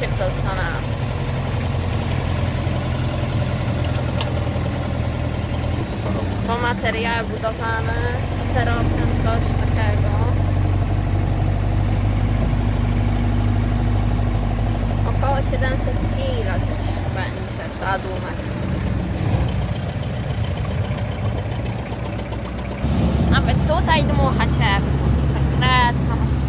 Kto stanął. To materiały budowane, steropian, coś takiego. Około 700 kg gdzieś będzie załadunek. Nawet tutaj dmucha ciepło. Konkretna maszyna.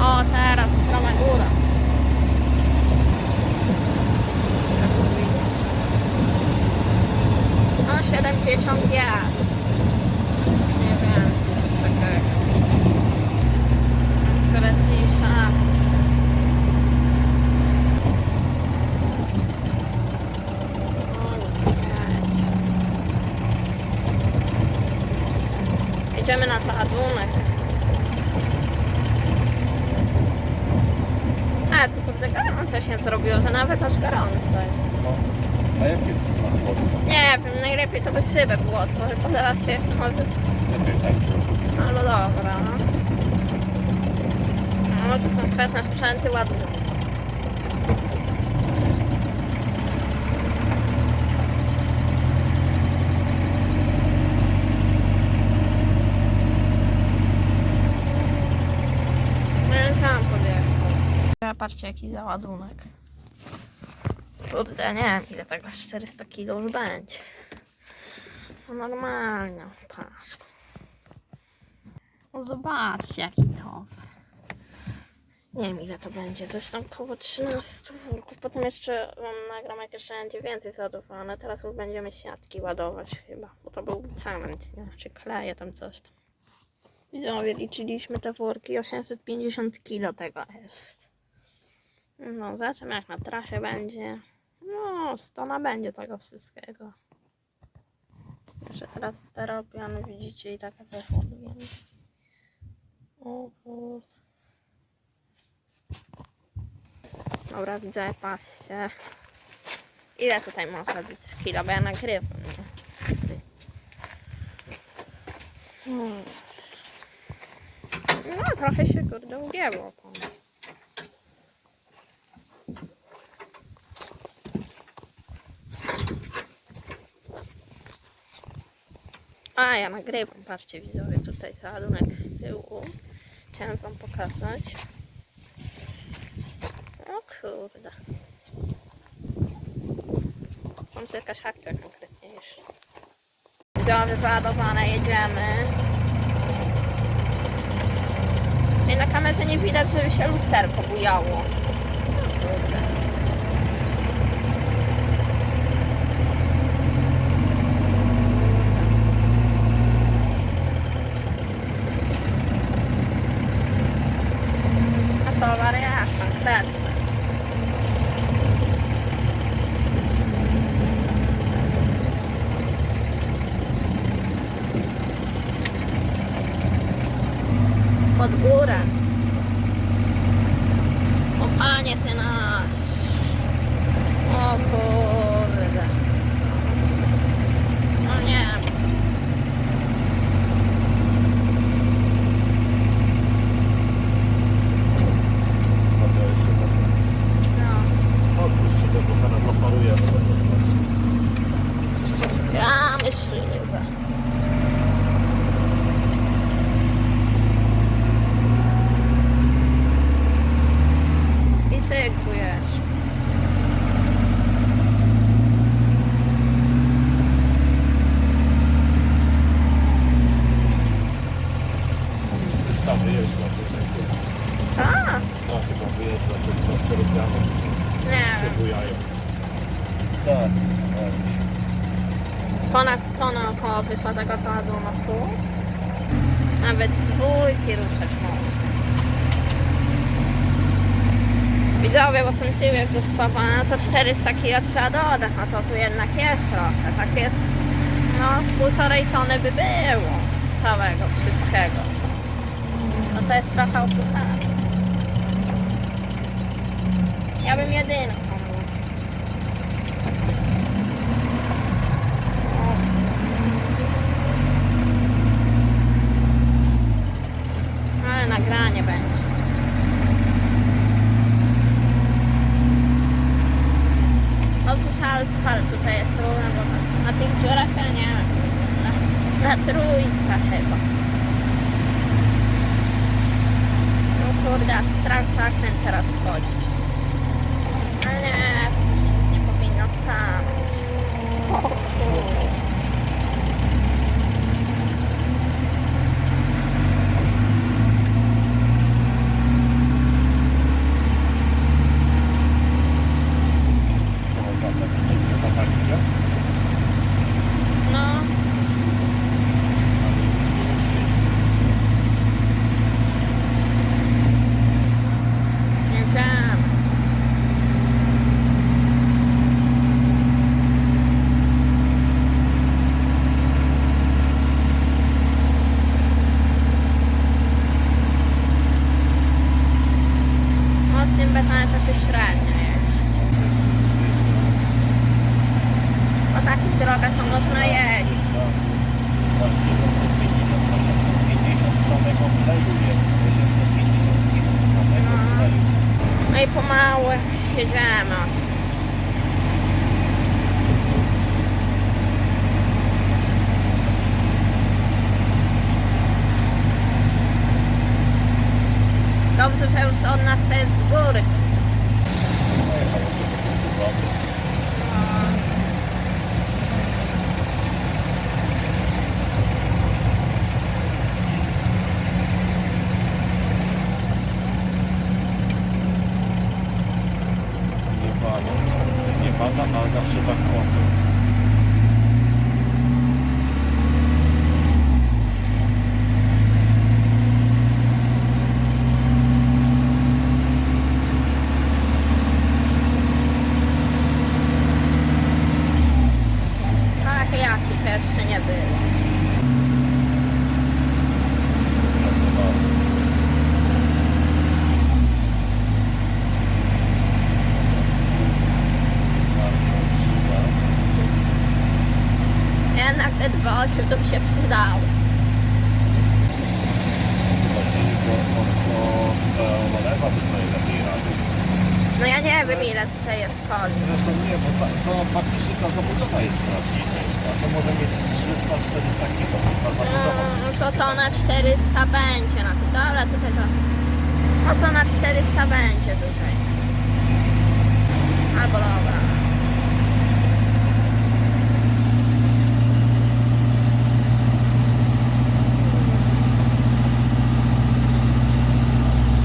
O, teraz stroma góra. No 70 jest. Nie wiem, coś takiego. Konkretniejsza akcja. O, nic nie będzie. Jedziemy na załadunek. A, tu kurde gorąco się zrobiło, że nawet aż gorąco jest. No. Jest smak wody? Nie wiem, najlepiej to by szybę było otworzyć, bo zaraz się może... Lepiej tak zrobić. No ale dobra, no. No to konkretne sprzęty ładne. No ja. Patrzcie jaki załadunek. Kurde, nie wiem ile tego z 400 kg już będzie. No normalnie, patrz. No zobaczcie jaki towar. Nie wiem ile to będzie, coś tam około 13 worków. Potem jeszcze wam nagram jak jeszcze będzie więcej załadowane. Teraz już będziemy siatki ładować chyba, bo to był cement, nie? czy kleje tam coś tam. Widzowie, liczyliśmy te worki, 850 kg tego jest. No, zobaczymy jak na trasie będzie. No, stona będzie tego wszystkiego. Jeszcze teraz steropian, widzicie, i taka też ładujemy. O kurde. Dobra, widzę, patrzcie. Ile tutaj można być kilo, bo ja nagrywam, nie? Hmm. No, trochę się kurde ugięło. to. A, ja nagrywam, patrzcie widzowie, tutaj załadunek z tyłu. Chciałem wam pokazać. O kurde. Mam tu jakaś akcja konkretniejsza. Widzowie, załadowane, jedziemy. I na kamerze nie widać, żeby się lusterko bujało. O kurde. A towar jest konkretny. Pod górę. O panie ty nasz. O kurde. No nie. Zabrałeś się za No. Odpuść szybę, bo zaraz zaparujemy. Gramy szybę. I cykujesz. Już tam wyjeżdża tutaj. A, No chyba wyjeżdża tych na steropianów. nie się wiem. bujają. Tak, Ponad tonę około wyszła tego załadunku. Nawet z dwójki ruszać można. Widzowie, bo ten tył jest zespawany, to 400 kg trzeba dodać, no to tu jednak jest trochę. Tak jest, no z półtorej tony by było z całego wszystkiego. No to jest trochę oszukane. Ja bym nagranie będzie. No Otóż asfalt tutaj jest równy, bo na tych dziurach ja nie wiem. Na, na trójca chyba. No kurde, strach tak teraz chodzić. Jedziemy. Dobrze, że już od nas to z góry. Nie pada, ale zawsze tak chłopy. Tak, jakich jeszcze nie było. Pracowało. Jednak te dwa osiem to by się przydało. Właśnie go od do lewa by sobie lepiej rady. No ja nie wiem ile tutaj jest koni. Zresztą nie, bo ta, to faktycznie ta zabudowa jest strasznie ciężka. To może mieć 300-400 kg. Ta zabudowa No to to na 400 będzie na to. Dobra, tutaj to. No to na 400 będzie tutaj. Albo dobra.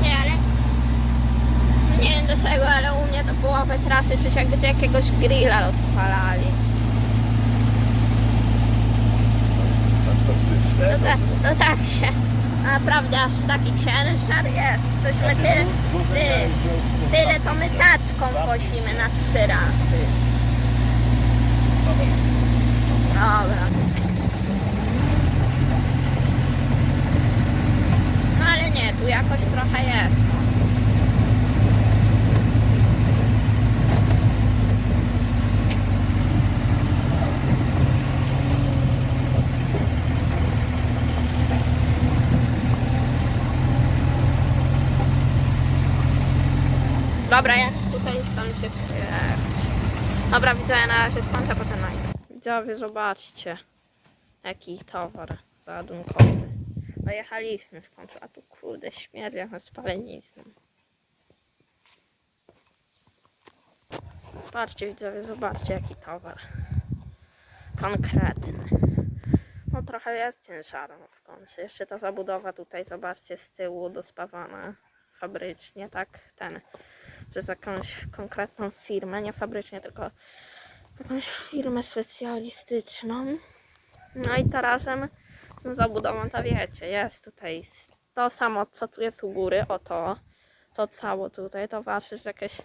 Nie, ale... Nie wiem dlaczego, ale u mnie to połowę trasy czuć jakby tu jakiegoś grilla rozpalali. To, ta, to tak się naprawdę aż taki ciężar jest. Tośmy tyle, ty, tyle to my taczką wozimy na trzy razy. Dobra. No ale nie, tu jakoś trochę jest Dobra, ja tutaj chcę się przyjechać. Dobra, widzowie, na razie skończę potem najdę. Widzowie, zobaczcie, jaki towar załadunkowy. Dojechaliśmy w końcu, a tu kurde śmierć na spalenizną. Patrzcie widzowie, zobaczcie jaki towar. Konkretny. No trochę jest ciężaru no, w końcu. Jeszcze ta zabudowa tutaj, zobaczcie, z tyłu dospawana fabrycznie, tak? Ten przez jakąś konkretną firmę, nie fabrycznie, tylko jakąś firmę specjalistyczną. No i to razem z tą zabudową, to wiecie, jest tutaj to samo, co tu jest u góry, o to, cało tutaj, to waży jakieś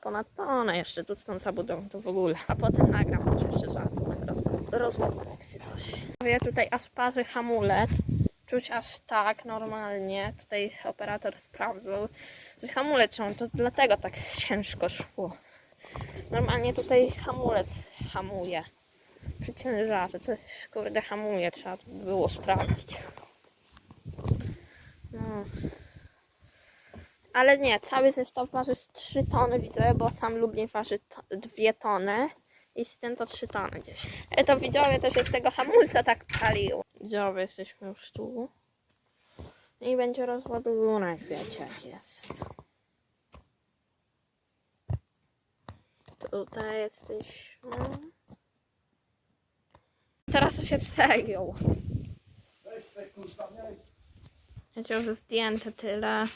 ponad tonę jeszcze tu z tą zabudową, to w ogóle. A potem nagram może jeszcze rozmowę, jak się coś. Ja tutaj aż parzy hamulec, czuć aż tak normalnie, tutaj operator sprawdzał, hamulec ciął, to dlatego tak ciężko szło. Normalnie tutaj hamulec hamuje przy ciężarze, coś kurde hamuje, trzeba by było sprawdzić. No. Ale nie, cały zestaw waży z 3 tony, widzę, bo sam Lublin waży 2 tony I tym to 3 tony gdzieś. E to widzowie też jest tego hamulca tak paliło. Widzowie, jesteśmy już tu. I będzie rozładunek, wiecie jak jest. Tutaj jesteśmy. Teraz to się przejął. Wiecie, już zdjęte tyle.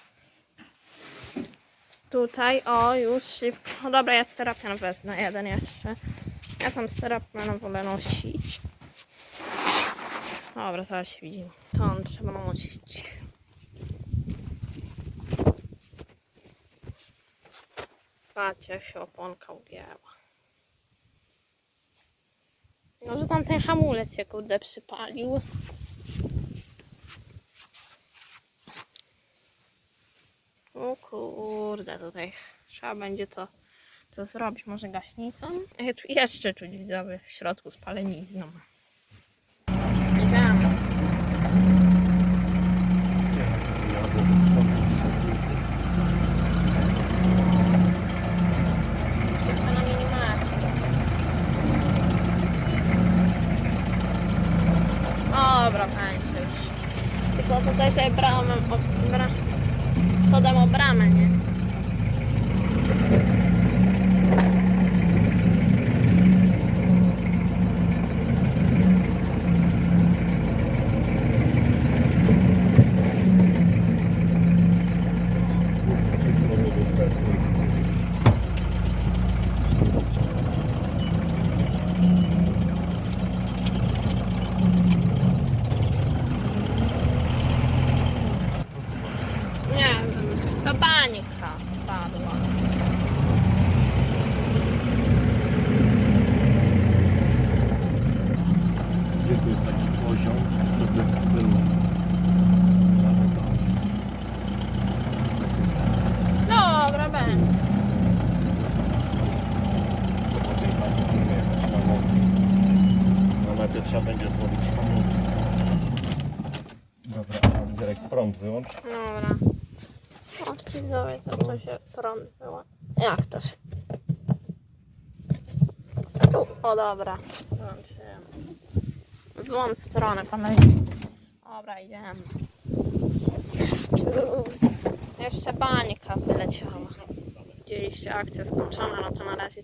Tutaj, o, już szybko. No dobra, ja sterapian wezmę, jeden jeszcze. Ja tam sterapian wolę nosić. Dobra, zaraz się widzimy. To on trzeba nosić. Patrzcie, jak się oponka ugięła. No, że tam ten hamulec się kurde przypalił. O kurde, tutaj trzeba będzie to, to zrobić. Może gaśnicą? Ej, tu jeszcze czuć widzowie w środku spalenizną. Idziemy. Wszystko na minimalnie. Dobra, będzie już. Tylko tutaj sobie bramę, o, bra, podam o bramę, nie? Nie, to bańka spadła. Gdzie tu jest taki poziom, żeby był nawet tam. Dobra, będzie. Sobie tam będziemy jechać na nogi. No najpierw trzeba będzie zrobić hamulec. Gierek prąd wyłącz. Dobra. Widzowie, to, to się prąd była. Jak to się... Tu. O dobra. Włączyłem. W złą stronę panowie. Dobra, idziemy. Jeszcze bańka wyleciała. Widzieliście akcja skończona, no to na razie